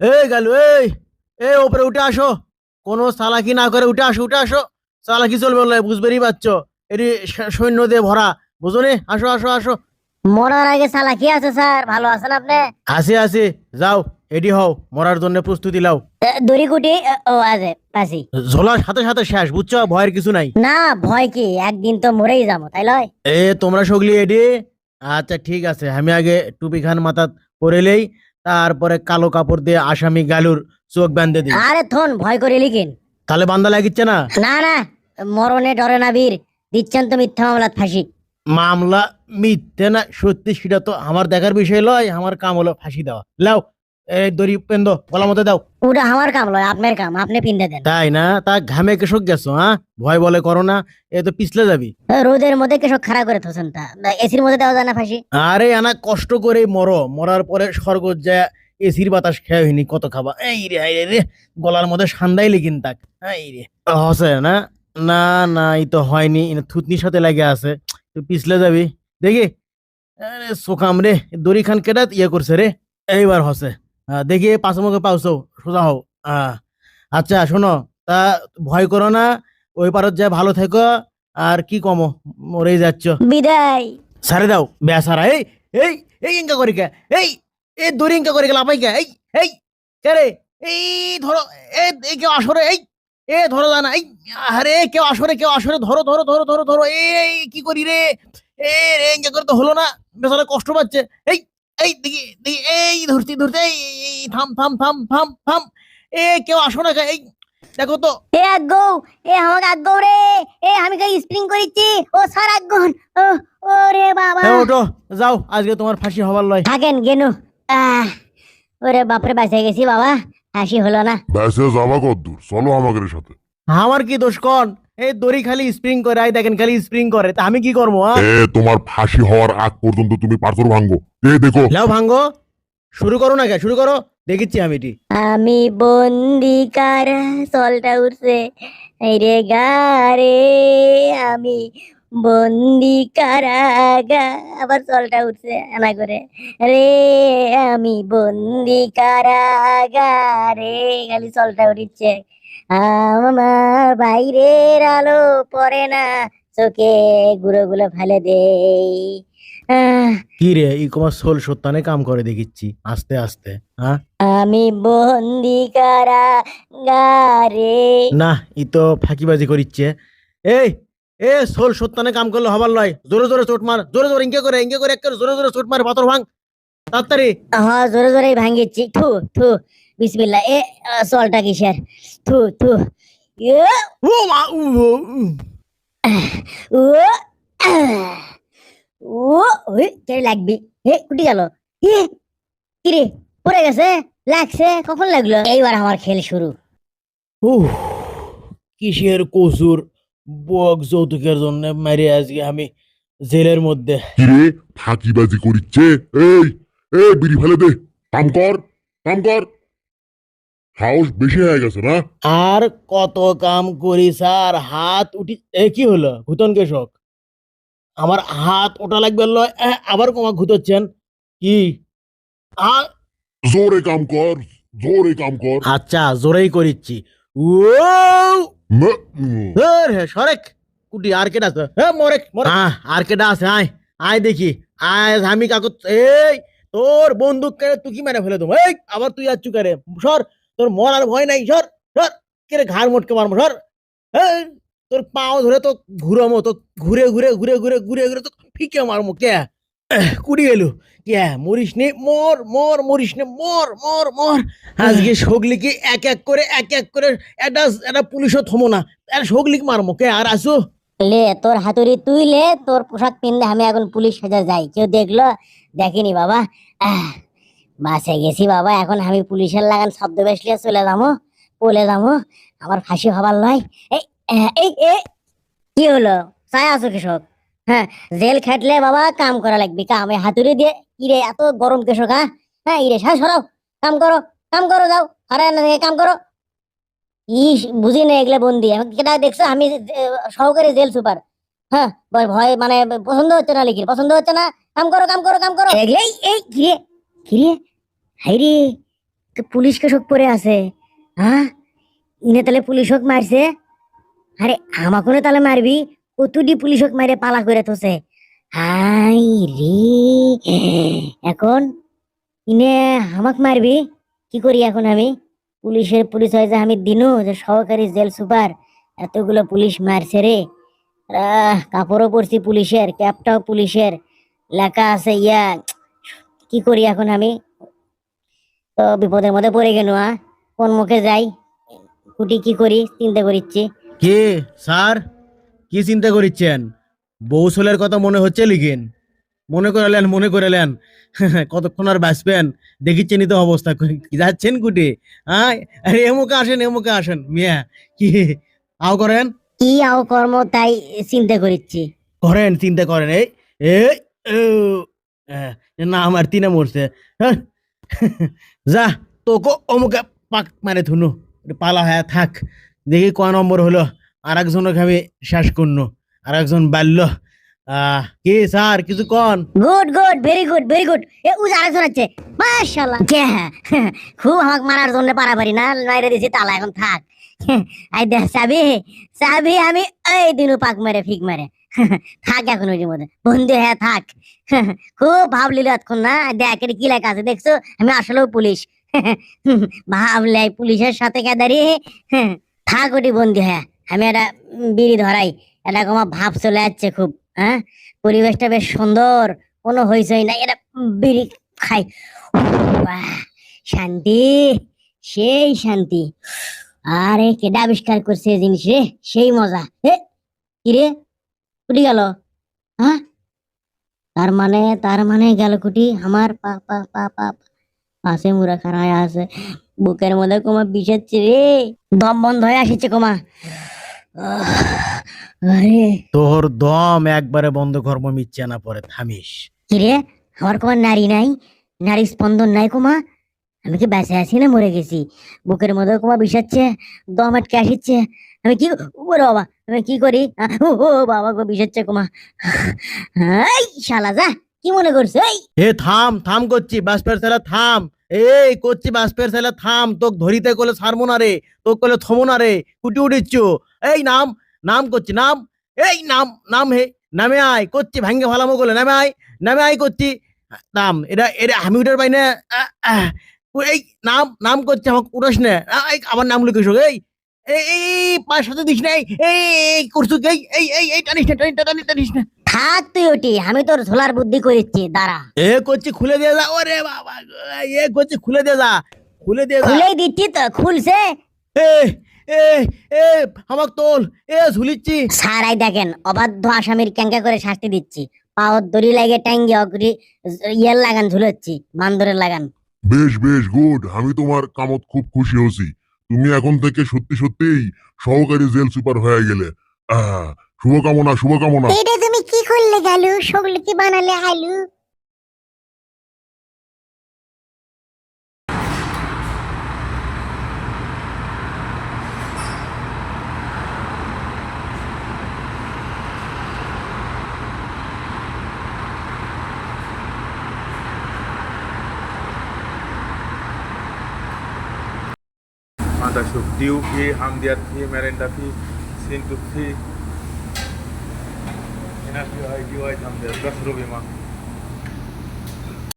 এই গেল এই এই ওপরে উঠে আসো। কোনো চালাকি না করে উঠে আসো উঠে আসো। চালাকি চলবে বলে বুঝবেরই পারছ। এটি সৈন্য দিয়ে ভরা। বুঝো নি? আসো আসো আসো। মরার আগে সালা কি আছে স্যার। ভালো আছেন আপনি? আসে আসে যাও এডি হও। মরার জন্য প্রস্তুতি লাও দড়ি কুটি ও আছে পাশি ঝোলার সাথে সাথে শেষ। বুঝছ? ভয়ের কিছু নাই। না ভয় কি? একদিন তো মরেই যাব তাই লয়? এ তোমরা সগলি এডি আচ্ছা ঠিক আছে। আমি আগে টুপি খান মাথা পরেলেই তারপরে কালো কাপড় দিয়ে আসামি গালুর চোখ বাঁধে দিই আরে থন ভয় করে লিখিন। তাহলে বান্দা লাগিচ্ছে না? না না মরণে ডরে না বীর দিচ্ছেন তো মিথ্যা মামলা ফাঁসি। মামলা মিথ্যে না সত্যি সেটা তো আমার দেখার বিষয় লয় আমার কাম হলো ফাঁসি দেওয়া। লাও এই দড়ি পেন্দ গলা মতো দাও। ওটা আমার কাম লয় আপনার কাম আপনি পিন্দে দেন। তাই না? তা ঘামে কেসক গেছো হ্যাঁ? ভয় বলে করো না এ তো পিছলে যাবি। রোদের মধ্যে কেসব খারাপ করে থোছেন তা এসির মধ্যে দেওয়া যায় না ফাঁসি? আরে আনা কষ্ট করে মরো। মরার পরে স্বর্গ যায় এসির বাতাস খেয়ে হইনি কত খাবা। এই রে এই রে, গলার মধ্যে সান্দাই লিখিন তাক এই রে। হসে না? না না এই তো হয়নি থুতনির সাথে লাগে আছে। তুই পিছলে যাবি। দেখি। আরে সোকাম রে দড়ি খান কেটা ইয়ে করছে রে। এইবার হসে। দেখি পাঁচ মুখে পাউছো সোজা হও। আহ, আচ্ছা শোনো তা ভয় করো না ওই পারত যা ভালো থেকো আর কি কমো মরেই যাচ্ছ। বিদায়। সারে দাও বেসারা এই এই এই ইনকা করি কে? এই এই দড়ি ইনকা করে গেল আপাই কে? এই এই কে রে? এই ধরো এই কেউ আসরে এই এ ধরো জানা এই আরে কেউ আসরে কেউ আসরে ধরো ধরো ধরো ধরো ধরো এই কি করি রে? এ রে ইনকা করে তো হলো না বেসারা কষ্ট পাচ্ছে এই এই এই ধরতে ধরতে এই থাম থাম থাম থাম থাম। এ কেউ আসো না এই দেখো তো। এ আগ্গো এ আমাকে আগ্গো রে। এ আমি কই স্প্রিং করিছি ও স্যার আগ্গন ও ও রে বাবা। ওঠো যাও আজকে তোমার ফাঁসি হবার লয়। থাকেন গেনু। আহ, ওরে বাপরে বাঁচে গেছি বাবা। হাসি হলো না। যাবা কদ্দূর চলো আমাদের সাথে। আমার কি দোষ কন? এই দড়ি খালি স্প্রিং করে আই দেখেন খালি স্প্রিং করে। তা আমি কি করব হ্যাঁ এ তোমার ফাঁসি হওয়ার আগ পর্যন্ত তুমি পাথর ভাঙ্গো এ দেখো। লাও ভাঙ্গো শুরু করো না কে? শুরু করো। দেখিচ্ছি আমি এটি। আমি বন্দি কারা সলটা উঠছে এই রে গারে আমি বন্দি কারাগা আবার সলটা উঠছে এনা করে। রে আমি বন্দি কারাগা রে খালি সলটা উঠিচ্ছে। আমার বাইরের আলো পড়ে না চোখে গুঁড়ো গুলো ফেলে দেই। আহ। কি রে ই কমার সোল সত্যানে কাম করে দেখিচ্ছি আস্তে আস্তে হ্যাঁ আমি বন্দি কারা গারে না ই তো ফাঁকিবাজি করিচ্ছে। এই এ সোল সত্যানে কাম করলে হবার লয়। জোরে জোরে চোট মার জোরে জোরে ইঙ্কে করে ইঙ্কে করে এক করে জোরে জোরে চোট মার পাথর ভাঙ। তাড়াতাড়ি। হ্যাঁ জোরে জোরে ভাঙ্গিচ্ছি থু থু বিসমিল্লাহ। এ সলটা কিসের থু থু। এ, ও মা ও, ও ও ওই কে লাগবি? হে কুটি গেল। এ কিরে পড়ে গেছে? লাগছে? কখন লাগল? এইবার আমার খেল শুরু। উহ, কিসের কসুর? বক যৌতুকের জন্য মারি আজকে আমি জেলের মধ্যে। কিরে ফাঁকিবাজি করিচ্ছে? এই এই বিড়ি ফেলে দে। কাম কর কাম কর। সাহস বেশি হয়ে গেছে না? আর কত কাম করি স্যার হাত উঠি এ কি হলো? ঘুতন কেশক। আমার হাত ওটা লাগবে লয় এ, আবার কমা ঘুতোচ্ছেন? কি? আ- জোরে কাম কর জোরে কাম কর। আচ্ছা জোরেই করিচ্ছি। হে সরেক। কুটি আর কেডা আছে? হে মরেক মরে আহ, আর কেডা আছে? আয় আয় দেখি। আয় আমি কাকু এই তোর বন্দুক কেড়ে তুই কি মেরে ফেলে তুমি এই আবার তুই আর চুকারে। সর তোর মরার ভয় নাই। সর সর কেড়ে ঘাড় মোটকে মারবো? সর এই, তোর পাও ধরে তো ঘুরামো তো ঘুরে ঘুরে ঘুরে ঘুরে ঘুরে ঘুরে তো ফিকে মারমো কে? কুড়ি গেলু কে মরিস নে, মর মর, মরিস নে, মর মর মর। আজকে সগলিকে এক এক করে, এক এক করে একটা একটা পুলিশও থমো না। আর সগলিক মারমো কে আর আসো। লে, তোর হাতুড়ি তুই লে, তোর পোশাক পিনলে আমি এখন পুলিশ সাজা যাই। কেউ দেখল? দেখিনি বাবা। বাসে গেছি বাবা, এখন আমি পুলিশের লাগান শব্দ বেসলিয়ে চলে যাব পলে যাব আমার ফাঁসি হবার নয়। এই এই কি হলো? চাই আছো কৃষক? হ্যাঁ জেল খাটলে বাবা কাম করা লাগবে। কাম এই হাতুড়ি দিয়ে, ইরে, এত গরম কৃষক হ্যাঁ হ্যাঁ ইরে সাজ সরাও, কাম করো কাম করো, যাও, আরে না থেকে কাম করো। ইস, বুঝি না এগুলো বন্দি। কেটা দেখছ, আমি সহকারী জেল সুপার। হ্যাঁ ভয় মানে পছন্দ হচ্ছে না লিখির, পছন্দ হচ্ছে না। কাম করো কাম করো কাম করো। এই, কিরে কিরে? হাই রে, তো পুলিশ কে শোক পরে আছে হ্যাঁ? ইনে তাহলে পুলিশ হোক মারছে। আরে, আমাকে তাহলে মারবি? কতটি পুলিশ হোক মারে পালা করে তোছে হাই রে, এখন ইনে আমাক মারবি? কি করি এখন আমি? পুলিশের পুলিশ হয় যে আমি দিনু, যে সহকারী জেল সুপার, এতগুলো পুলিশ মারছে রে। কাপড়ও পরছি পুলিশের, ক্যাপটাও পুলিশের, লেখা আছে ইয়া, কি করি এখন আমি? তো বিপদের মধ্যে পড়ে গেল কোন মুখে যাই? কুটি কি করি? চিন্তা করিচ্ছি। কে? স্যার? কি চিন্তা করিচ্ছেন? বৌসলের কথা মনে হচ্ছে লিখেন। মনে করালেন মনে করালেন। কতক্ষণ আর বাঁচবেন? দেখিচ্ছেন তো অবস্থা। যাচ্ছেন কুটে? আয় আরে এমুকে আসেন এমুকে আসেন। মিয়া কি? আও করেন? কি আও কর্ম তাই চিন্তা করিচ্ছি। করেন চিন্তা করেন। এই না আমার তিনে মরছে। হ্যাঁ? যা তোকে অমুকে পাক মানে থুনু পালা হয়ে থাক। দেখি ক নম্বর হলো। আর একজনকে আমি শেষ করনু আর একজন বাল্য কি স্যার? কিছু কন? Good good, very good very good. এ উজ আরেকজন আছে। মাশাআল্লাহ। যে হ্যাঁ খুব আমাক মারার জন্য পারাপারি। না মাইরে দিছি, তালা এখন থাক। আই দেখ চাবি চাবি আমি এই দিনু পাক মারে, ফিক মারে। থাক এখন ওই মধ্যে। বন্ধু হ্যাঁ থাক। খুব ভাবলিল এতক্ষণ, না? দেখ, এটা কি লেখা আছে, দেখছ? আমি আসলেও পুলিশ। ভাবলে, পুলিশের সাথে কেদারি থাক ওটি বন্ধু হ্যাঁ। আমি একটা বিড়ি ধরাই। এটা আমার ভাব চলে যাচ্ছে খুব হ্যাঁ? পরিবেশটা বেশ সুন্দর, কোনো হইচই নাই এটা বিড়ি খাই। শান্তি, সেই শান্তি। আরে, কেডা আবিষ্কার করছে জিনিস রে? সেই মজা। এ, কি রে? কুটি গেল হ্যাঁ? তার মানে তার মানে গেল কুটি, আমার পা পা পা পা পাশে মুড়া খারায় আছে। বুকের মধ্যে কোমা বিষাচ্ছে রে। দম বন্ধ হয়ে আসছে কোমা। তোর দম একবারে বন্ধ কর্ম মিচ্ছে না পরে থামিস। কিরে আমার কোমা নারী নাই নারী স্পন্দন নাই কোমা। আমি কি বেঁচে আছি না মরে গেছি? বুকের মধ্যে কোমা বিষাচ্ছে দম আটকে আসিচ্ছে। আমি কি ওরে বাবা আমি কি করি? ও বাবা গো বিষাচ্ছে কোমা। এই শালা যা কি মনে করছ? এই এ থাম থাম করছি ছেলে থাম। এই করছি বাসপের ছেলে থাম, তোক ধরিতে কলে ছাড়বো না রে, তোক কলে থমো না রে, কুটি উঠিচ্ছ। এই নাম নাম করছি, নাম, এই নাম নাম হে, নামে আয়, করছি ভাঙ্গে ভালামো কলে নামে আয় নামে আয় করছি। নাম, এটা এটা আমি উঠার পাই না এই নাম নাম করছে আমাকে উঠাস না আবার নাম লিখিস এই। এই পাঁচ সাথে দিস না এই করছু কি? এই এই এই এই টানিস না টানিস না টানিস টানিস না। থাক তুই ওটি আমি তোর ঝোলার বুদ্ধি করিচ্ছি দাঁড়া। এ করছি খুলে দিয়ে যা ওরে বাবা এ করছি খুলে দিয়ে যা খুলে দিয়ে যা। খুলেই দিচ্ছি তো খুলছে। এ এ এ আমাক তোল এ ঝুলিচ্ছি। সারাই দেখেন অবাধ্য আসামির ক্যাঙ্কা করে শাস্তি দিচ্ছি। পাওয়ার দড়ি লাগে ট্যাঙ্গি অগ্রি ইয়ের লাগান ঝুলোচ্ছি বান্দরের লাগান। বেশ বেশ গুড আমি তোমার কামত খুব খুশি হয়েছি। তুমি এখন থেকে সত্যি সত্যিই সহকারী জেল সুপার হয়ে গেলে। আহ, শুভকামনা শুভকামনা। এটা তুমি কি করলে গেল? কি বানালে আলু Manda subtiu fi, hamdiat fi, merenda fi, sintu fi. Ina fi ay diwai